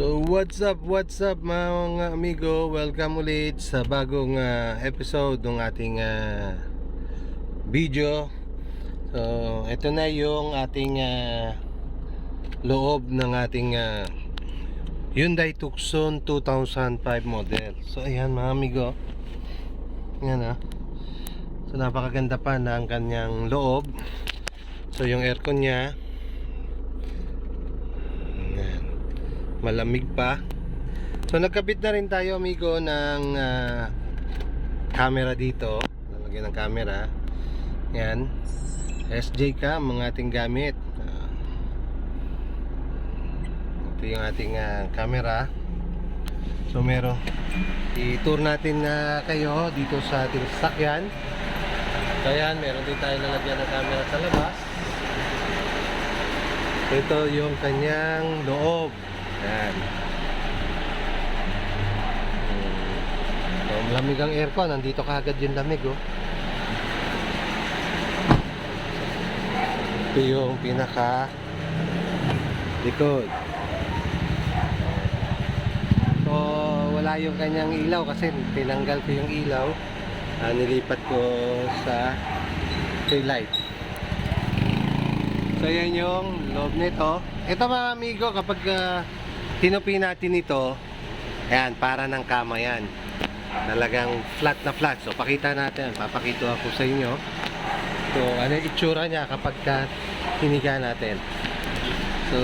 So what's up, what's up mga amigo? Welcome ulit sa bagong ah, episode ng ating ah, video. So ito na yung ating ah, loob ng ating ah, Hyundai Tucson 2005 model. So ayan mga amigo. Yan ah. So napakaganda pa ng kanyang loob. So yung aircon niya Ayan. Malamig pa. So nagkabit na rin tayo amigo ng ah, camera dito. Lalagyan ng camera. Yan. SJ cam ang ating gamit. Ah, ito yung ating ah, camera. So meron i-tour natin na kayo dito sa ating sasakyan. So yan, meron din tayo lalagyan ng camera sa labas. Ito yung kanyang loob. Yan. So, malamig ang aircon. Nandito kaagad yung lamig, oh. Ito yung pinaka likod. So, wala yung kanyang ilaw kasi tinanggal ko yung ilaw. Ah, nilipat ko sa tail light. So yan yung loob nito. Ito mga amigo, kapag uh, tinupi natin ito, ayan, para ng kama yan. Talagang flat na flat. So pakita natin, papakita ako sa inyo. So ano yung itsura niya kapag ka hiniga natin. So,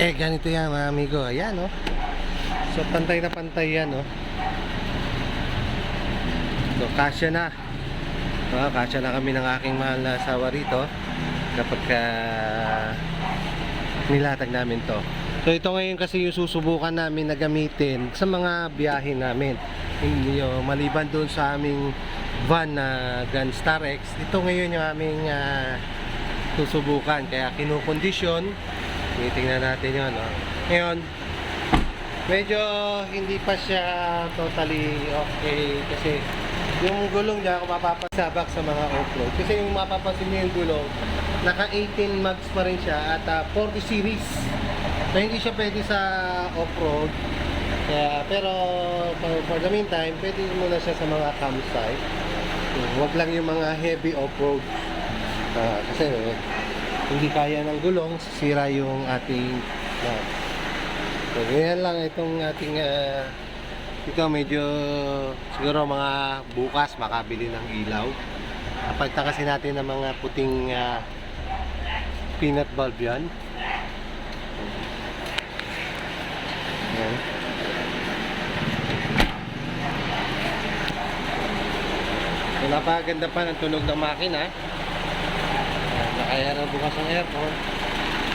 eh ganito yan mga amigo. Ayan oh. So pantay na pantay yan oh. So kasya na. Oh, kasya na kami ng aking mahal na asawa rito kapag ka nilatag namin to. So ito ngayon kasi yung susubukan namin na gamitin sa mga biyahe namin. Yung maliban doon sa aming van na Grand Star X, ito ngayon yung aming ah, susubukan. Kaya kinukondisyon, tinitingnan natin yun. No? Ngayon, medyo hindi pa siya totally okay kasi yung gulong niya mapapasabak sa mga off-road. Kasi yung mapapansin niyo yung gulong, naka 18 mags pa rin siya at ah, 40 series. So hindi siya pwede sa off-road. Kaya, pero for, the meantime, pwede muna siya sa mga campsite. Huwag lang yung mga heavy off-road. Ah, kasi eh, hindi kaya ng gulong, sira yung ating uh, So, ganyan lang itong ating ah, ito medyo siguro mga bukas makabili ng ilaw. Kapagta kasi natin ng mga puting ah, peanut bulb yan. Yan. So, napakaganda pa ng tunog ng makina. Nakaya na bukas ang aircon.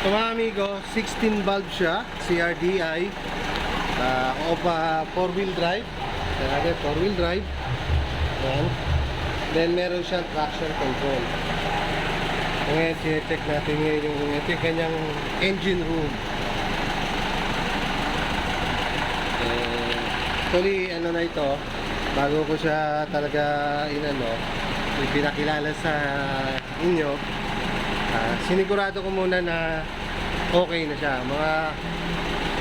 So mga amigo, 16 bulb siya, CRDI. Uh, of 4-wheel drive. Natin, 4-wheel drive. Yan. Then meron siyang traction control. Ngayon, sinecheck natin ngayon yung ito yung kanyang engine room. Actually, ano na ito, bago ko siya talaga inano, ipinakilala sa inyo, ah, sinigurado ko muna na okay na siya. Mga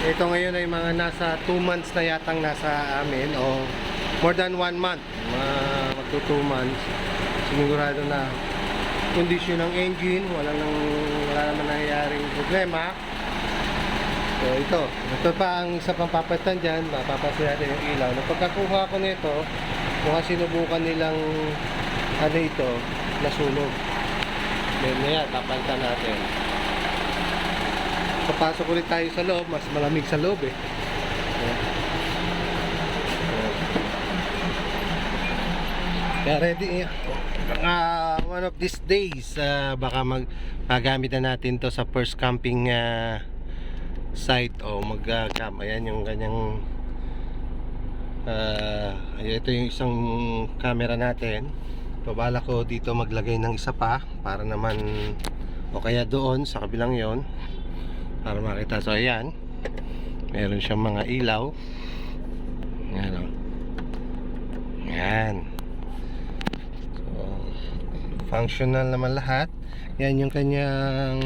ito ngayon ay mga nasa 2 months na yatang nasa amin o more than 1 month. Mga magto 2 months. Sinigurado na kondisyon ng engine, wala nang wala naman nangyayaring problema. So ito, ito pa ang isa pang papatan dyan, mapapansin natin yung ilaw. Nung pagkakuha ko nito, mga sinubukan nilang ano ito, nasunog. Then yan, tapalitan natin. Papasok ulit tayo sa loob, mas malamig sa loob eh. Kaya ready, uh, one of these days, ah, baka mag magamit na natin to sa first camping ah, site o mag-camp. Ayan yung kanyang ah, ito yung isang camera natin. Pabala ko dito maglagay ng isa pa para naman o kaya doon sa kabilang yon para makita. So ayan, meron siyang mga ilaw. Ayan o. Ayan. So, functional naman lahat. Yan yung kanyang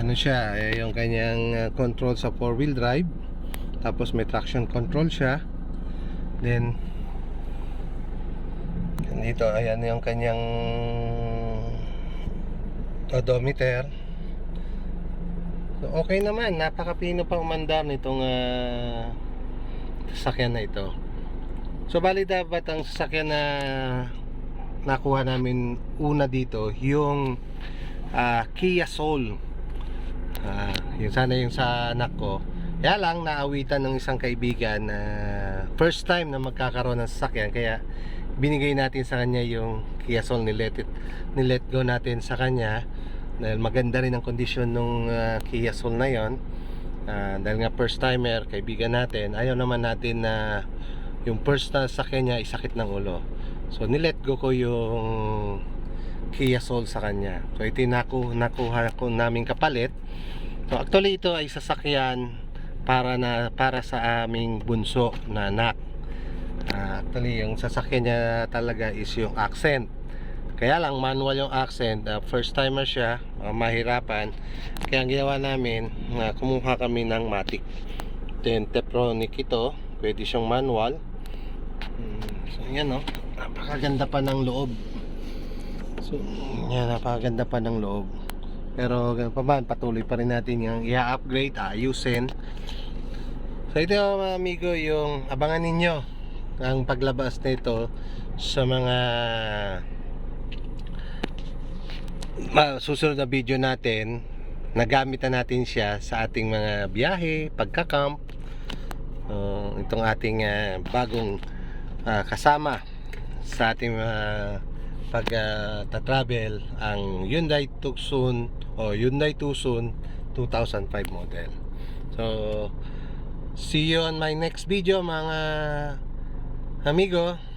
ano siya, eh, yung kanyang uh, control sa four wheel drive. Tapos may traction control siya. Then dito ayan yung kanyang odometer. So okay naman, napakapino pa umandar nitong ah, sasakyan na ito. So bali dapat ang sasakyan na nakuha namin una dito yung ah, Kia Soul. Ah, yung sana yung sa anak ko. Kaya lang naawitan ng isang kaibigan na first time na magkakaroon ng sasakyan. Kaya binigay natin sa kanya yung Kia Soul ni let, it, ni let go natin sa kanya. Dahil maganda rin ang kondisyon nung ah, Kia Soul na yon. Ah, dahil nga first timer kaibigan natin ayaw naman natin na yung first na sasakyan niya isakit ng ulo. So nilet go ko yung Kia Soul sa kanya. So ito yung naku, nakuha ko naming kapalit. So actually ito ay sasakyan para na para sa aming bunso na anak. Ah, actually yung sasakyan niya talaga is yung accent. Kaya lang manual yung accent. Ah, first timer siya ah, mahirapan. Kaya ang ginawa namin na kumuha kami ng matic then Tepronic ito. Pwede siyang manual. Hmm, so yan no napakaganda pa ng loob so yan napakaganda pa ng loob. Pero ganun pa man patuloy pa rin natin yung i-upgrade ayusin. So ito mga amigo yung abangan ninyo ang paglabas nito sa mga susunod na video natin nagamit na natin siya sa ating mga biyahe, pagka-camp Uh, itong ating ah, bagong ah, kasama sa ating uh, pag ah, ta-travel ang Hyundai Tucson o Hyundai Tucson 2005 model. So see you on my next video mga amigo.